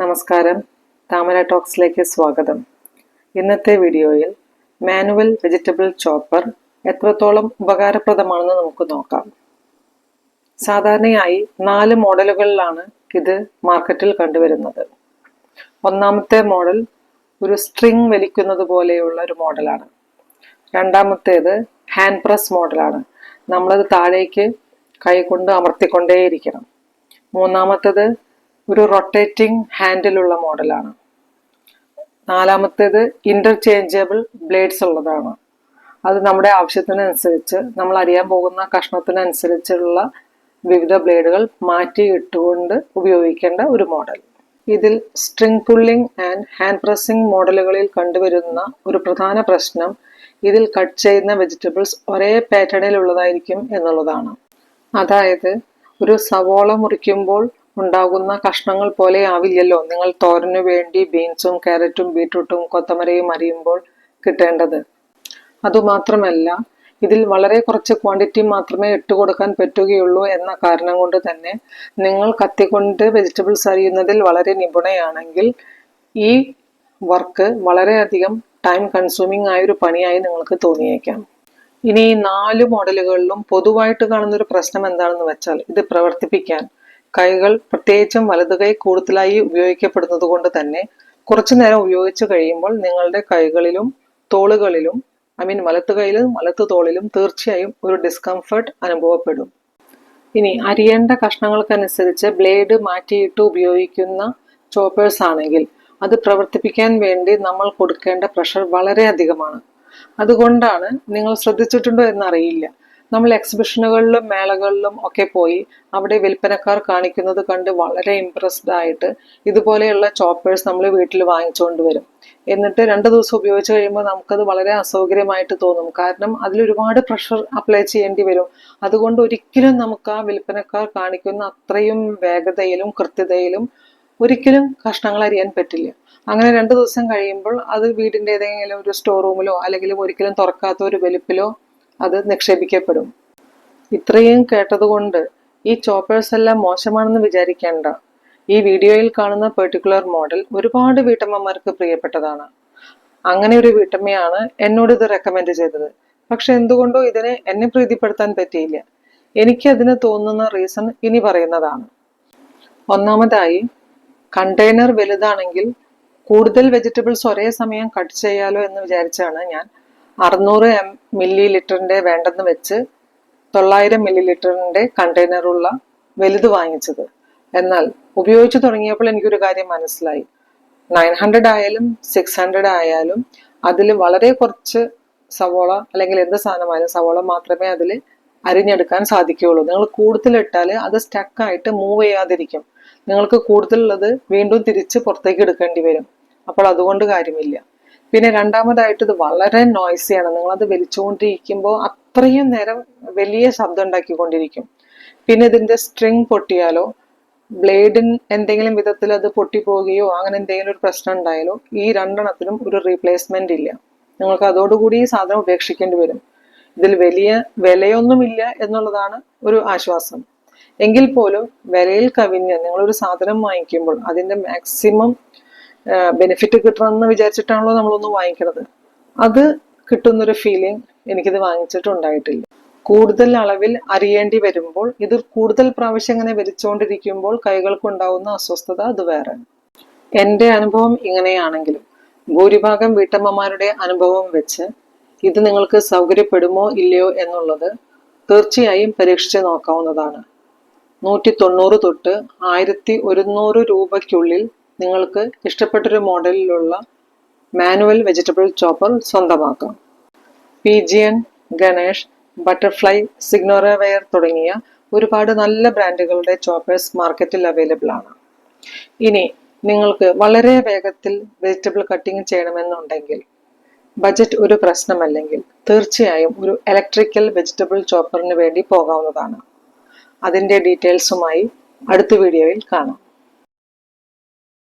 നമസ്കാരം. താമര ടോക്സിലേക്ക് സ്വാഗതം. ഇന്നത്തെ വീഡിയോയിൽ മാനുവൽ വെജിറ്റബിൾ ചോപ്പർ എത്രത്തോളം ഉപകാരപ്രദമാണെന്ന് നമുക്ക് നോക്കാം. സാധാരണയായി നാല് മോഡലുകളിലാണ് ഇത് മാർക്കറ്റിൽ കണ്ടുവരുന്നത്. ഒന്നാമത്തെ മോഡൽ ഒരു സ്ട്രിങ് വലിക്കുന്നത് പോലെയുള്ള ഒരു മോഡലാണ്. രണ്ടാമത്തേത് ഹാൻഡ് പ്രസ് മോഡലാണ്. നമ്മളത് താഴേക്ക് കൈകൊണ്ട് അമർത്തിക്കൊണ്ടേയിരിക്കണം. മൂന്നാമത്തേത് ഒരു റൊട്ടേറ്റിംഗ് ഹാൻഡിലുള്ള മോഡലാണ്. നാലാമത്തേത് ഇന്റർചേഞ്ചബിൾ ബ്ലേഡ്സ് ഉള്ളതാണ്. അത് നമ്മുടെ ആവശ്യത്തിനനുസരിച്ച് നമ്മൾ അറിയാൻ പോകുന്ന കഷ്ണത്തിനനുസരിച്ചുള്ള വിവിധ ബ്ലേഡുകൾ മാറ്റി ഇട്ടുകൊണ്ട് ഉപയോഗിക്കേണ്ട ഒരു മോഡൽ ഇതിൽ string pulling and hand pressing മോഡലുകളിൽ കണ്ടുവരുന്ന ഒരു പ്രധാന പ്രശ്നം ഇതിൽ കട്ട് ചെയ്യുന്ന വെജിറ്റബിൾസ് ഒരേ പാറ്റേണിൽ ഉള്ളതായിരിക്കും എന്നുള്ളതാണ്. അതായത് ഒരു സവോള മുറിക്കുമ്പോൾ ഉണ്ടാകുന്ന കഷ്ണങ്ങൾ പോലെ ആവില്ലല്ലോ. നിങ്ങൾ തോരനു വേണ്ടി ബീൻസും കാരറ്റും ബീട്രൂട്ടും കൊത്തമരയും അരിയുമ്പോൾ കിട്ടേണ്ടത്. അതുമാത്രമല്ല ഇതിൽ വളരെ കുറച്ച് ക്വാണ്ടിറ്റി മാത്രമേ ഇട്ട് കൊടുക്കാൻ പറ്റുകയുള്ളൂ എന്ന കാരണം കൊണ്ട് തന്നെ നിങ്ങൾ കത്തിക്കൊണ്ട് വെജിറ്റബിൾസ് അറിയുന്നതിൽ വളരെ നിപുണയാണെങ്കിൽ ഈ വർക്ക് വളരെയധികം ടൈം കൺസ്യൂമിംഗ് ആയ ഒരു പണിയായി നിങ്ങൾക്ക് തോന്നിയേക്കാം. ഇനി ഈ നാല് മോഡലുകളിലും പൊതുവായിട്ട് കാണുന്ന ഒരു പ്രശ്നം എന്താണെന്ന് വെച്ചാൽ ഇത് പ്രവർത്തിപ്പിക്കാൻ. കൈകൾ പ്രത്യേകിച്ചും വലതു കൈ കൂടുതലായി ഉപയോഗിക്കപ്പെടുന്നത് കൊണ്ട് തന്നെ കുറച്ചു നേരം ഉപയോഗിച്ചു കഴിയുമ്പോൾ നിങ്ങളുടെ കൈകളിലും തോളുകളിലും ഐ മീൻ വലത്തു കൈയിലും വലത്തു തോളിലും തീർച്ചയായും ഒരു ഡിസ്കംഫർട്ട് അനുഭവപ്പെടും. ഇനി അരിയേണ്ട കഷ്ണങ്ങൾക്കനുസരിച്ച് ബ്ലേഡ് മാറ്റിയിട്ട് ഉപയോഗിക്കുന്ന ചോപ്പേഴ്സ് ആണെങ്കിൽ അത് പ്രവർത്തിപ്പിക്കാൻ വേണ്ടി നമ്മൾ കൊടുക്കേണ്ട പ്രഷർ വളരെ അധികമാണ് അതുകൊണ്ടാണ് നിങ്ങൾ ശ്രദ്ധിച്ചിട്ടുണ്ടോ എന്നറിയില്ല. നമ്മൾ എക്സിബിഷനുകളിലും മേളകളിലും ഒക്കെ പോയി അവിടെ വിൽപ്പനക്കാർ കാണിക്കുന്നത് കണ്ട് വളരെ ഇംപ്രസ്ഡ് ആയിട്ട് ഇതുപോലെയുള്ള ചോപ്പേഴ്സ് നമ്മൾ വീട്ടിൽ വാങ്ങിച്ചുകൊണ്ട് വരും. എന്നിട്ട് രണ്ട് ദിവസം ഉപയോഗിച്ച് കഴിയുമ്പോൾ നമുക്കത് വളരെ അസൗകര്യമായിട്ട് തോന്നും. കാരണം അതിലൊരുപാട് പ്രഷർ അപ്ലൈ ചെയ്യേണ്ടി വരും. അതുകൊണ്ട് ഒരിക്കലും നമുക്ക് ആ വിൽപ്പനക്കാർ കാണിക്കുന്ന അത്രയും വേഗതയിലും കൃത്യതയിലും ഒരിക്കലും കഷ്ണങ്ങൾ അറിയാൻ പറ്റില്ല. അങ്ങനെ രണ്ട് ദിവസം കഴിയുമ്പോൾ അത് വീടിന്റെ ഏതെങ്കിലും ഒരു സ്റ്റോർ റൂമിലോ അല്ലെങ്കിൽ ഒരിക്കലും തുറക്കാത്ത ഒരു വെലുപ്പിലോ അത് നിക്ഷേപിക്കപ്പെടും. ഇത്രയും കേട്ടതുകൊണ്ട് ഈ ചോപ്പേഴ്സ് എല്ലാം മോശമാണെന്ന് വിചാരിക്കേണ്ട. ഈ വീഡിയോയിൽ കാണുന്ന പെർട്ടിക്കുലർ മോഡൽ ഒരുപാട് വീട്ടമ്മമാർക്ക് പ്രിയപ്പെട്ടതാണ്. അങ്ങനെ ഒരു വീട്ടമ്മയാണ് എന്നോട് ഇത് റെക്കമെൻഡ് ചെയ്തത്. പക്ഷെ എന്തുകൊണ്ടോ ഇതിനെ എന്നെ പ്രീതിപ്പെടുത്താൻ പറ്റിയില്ല. എനിക്ക് അതിന് തോന്നുന്ന റീസൺ ഇനി പറയുന്നതാണ്. ഒന്നാമതായി കണ്ടെയ്നർ വലുതാണെങ്കിൽ കൂടുതൽ വെജിറ്റബിൾസ് ഒരേ സമയം കട്ട് ചെയ്യാലോ എന്ന് വിചാരിച്ചാണ് ഞാൻ അറുന്നൂറ് എം മില്ലി ലിറ്ററിന്റെ വേണ്ടെന്ന് വെച്ച് തൊള്ളായിരം മില്ലി ലിറ്ററിന്റെ കണ്ടെയ്നറുള്ള വലുത് വാങ്ങിച്ചത്. എന്നാൽ ഉപയോഗിച്ചു തുടങ്ങിയപ്പോൾ എനിക്കൊരു കാര്യം മനസ്സിലായി. നയൻ ഹൺഡ്രഡ് ആയാലും സിക്സ് ഹൺഡ്രഡ് ആയാലും അതിൽ വളരെ കുറച്ച് സവോള അല്ലെങ്കിൽ എന്ത് സാധനമായാലും സവോള മാത്രമേ അതിൽ അരിഞ്ഞെടുക്കാൻ സാധിക്കുകയുള്ളൂ. നിങ്ങൾ കൂടുതലിട്ടാൽ അത് സ്റ്റക്കായിട്ട് മൂവ് ചെയ്യാതിരിക്കും. നിങ്ങൾക്ക് കൂടുതലുള്ളത് വീണ്ടും തിരിച്ച് പുറത്തേക്ക് എടുക്കേണ്ടി വരും. അപ്പോൾ അതുകൊണ്ട് കാര്യമില്ല. പിന്നെ രണ്ടാമതായിട്ട് ഇത് വളരെ നോയ്സിയാണ് നിങ്ങളത് വലിച്ചുകൊണ്ടിരിക്കുമ്പോൾ അത്രയും നേരം വലിയ ശബ്ദം ഉണ്ടാക്കിക്കൊണ്ടിരിക്കും. പിന്നെ ഇതിന്റെ സ്ട്രിങ് പൊട്ടിയാലോ ബ്ലേഡിൻ എന്തെങ്കിലും വിധത്തിൽ അത് പൊട്ടിപ്പോവുകയോ അങ്ങനെ എന്തെങ്കിലും ഒരു പ്രശ്നം ഉണ്ടായാലോ ഈ രണ്ടെണ്ണത്തിനും ഒരു റീപ്ലേസ്മെന്റ് ഇല്ല. നിങ്ങൾക്ക് അതോടുകൂടി ഈ സാധനം ഉപേക്ഷിക്കേണ്ടി വരും. ഇതിൽ വലിയ വിലയൊന്നുമില്ല എന്നുള്ളതാണ് ഒരു ആശ്വാസം. എങ്കിൽ പോലും വിലയിൽ കവിഞ്ഞ് നിങ്ങളൊരു സാധനം വാങ്ങിക്കുമ്പോൾ അതിന്റെ മാക്സിമം ബെനിഫിറ്റ് കിട്ടണമെന്ന് വിചാരിച്ചിട്ടാണല്ലോ നമ്മളൊന്ന് വാങ്ങിക്കണത്. അത് കിട്ടുന്നൊരു ഫീലിംഗ് എനിക്കിത് വാങ്ങിച്ചിട്ടുണ്ടായിട്ടില്ല. കൂടുതൽ അളവിൽ അറിയേണ്ടി വരുമ്പോൾ ഇത് കൂടുതൽ പ്രാവശ്യം ഇങ്ങനെ വലിച്ചുകൊണ്ടിരിക്കുമ്പോൾ കൈകൾക്കുണ്ടാവുന്ന അസ്വസ്ഥത അത് വേറെ. എന്റെ അനുഭവം ഇങ്ങനെയാണെങ്കിലും ഭൂരിഭാഗം വീട്ടമ്മമാരുടെ അനുഭവം വെച്ച് ഇത് നിങ്ങൾക്ക് സൗകര്യപ്പെടുമോ ഇല്ലയോ എന്നുള്ളത് തീർച്ചയായും പരീക്ഷിച്ച് നോക്കാവുന്നതാണ്. നൂറ്റി തൊണ്ണൂറ് തൊട്ട് ആയിരത്തി ഒരുന്നൂറ് രൂപയ്ക്കുള്ളിൽ നിങ്ങൾക്ക് ഇഷ്ടപ്പെട്ടൊരു മോഡലിലുള്ള മാനുവൽ വെജിറ്റബിൾ ചോപ്പർ സ്വന്തമാക്കാം. Pigeon Ganesh butterfly Signoraware തുടങ്ങിയ ഒരുപാട് നല്ല ബ്രാൻഡുകളുടെ ചോപ്പേഴ്സ് മാർക്കറ്റിൽ അവൈലബിൾ ആണ്. ഇനി നിങ്ങൾക്ക് വളരെ വേഗത്തിൽ വെജിറ്റബിൾ കട്ടിങ് ചെയ്യണമെന്നുണ്ടെങ്കിൽ ബജറ്റ് ഒരു പ്രശ്നമല്ലെങ്കിൽ തീർച്ചയായും ഒരു ഇലക്ട്രിക്കൽ വെജിറ്റബിൾ ചോപ്പറിന് വേണ്ടി പോകാവുന്നതാണ്. അതിന്റെ ഡീറ്റെയിൽസുമായി അടുത്ത വീഡിയോയിൽ കാണാം.